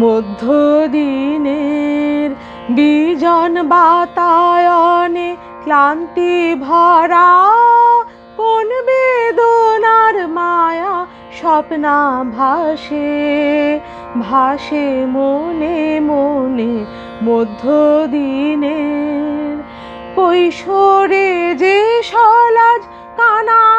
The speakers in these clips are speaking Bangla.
মধ্যদিনের বিজন বাতায়নে ক্লান্তি ভরা কোন বেদনার মায়া স্বপ্না ভাসে ভাসে মনে মনে মধ্যদিনের কৈশোরে যে সলাজ কানা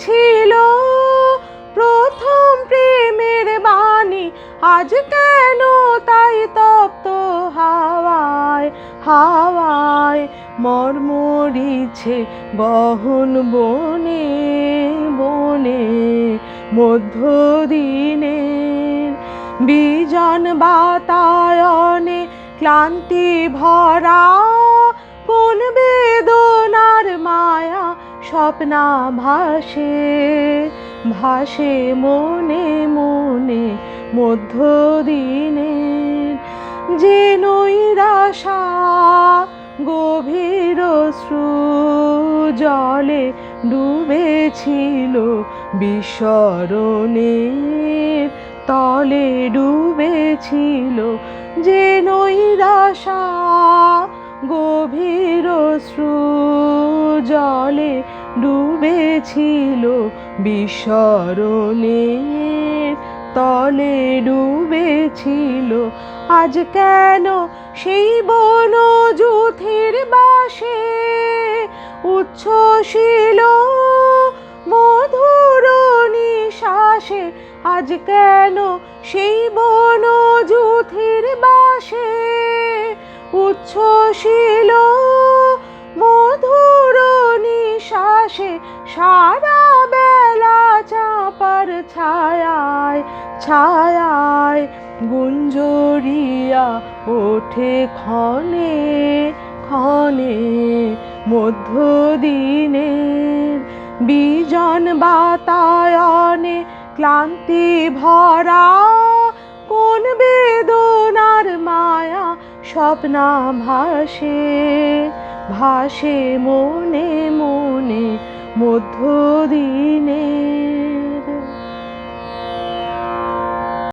খুঁজেছিল প্রথম প্রেমের বাণী আজ কেন তাই তপ্ত হাওয়ায়? হাওয়ায় মর্মরিছে বহন বনে বনে, মধ্যদিনের বিজন বাতায়নে ক্লান্তি ভরা স্বপ্না ভাসে ভাসে মনে মনে মধ্যদিনের যে নৈরাশা গভীর শ্রু জলে ডুবেছিল বিস্মরণের তলে ডুবেছিল। যে নৈরাশা গভীর শ্রু জলে ডুবেছিল বিস্মরণের তলে ডুবেছিল। আজ কেন সেই বন যুথের বাসে উচ্ছ্বসিল মধুর নিশ্বাসে? আজ কেন সেই বন যুথের বাসে উচ্ছ্বসিল মধুর নিশ্বাসে সারা বেলা চাপার ছায়ায় ছায়ায় গুঞ্জরিয়া ওঠে ক্ষণে ক্ষণে মধ্যদিনের বিজন বাতায়নে ক্লান্তি ভরা কোন বেদনার মায়া স্বপ্না ভাসে। ভাসে মনে মনে মধ্যদিনের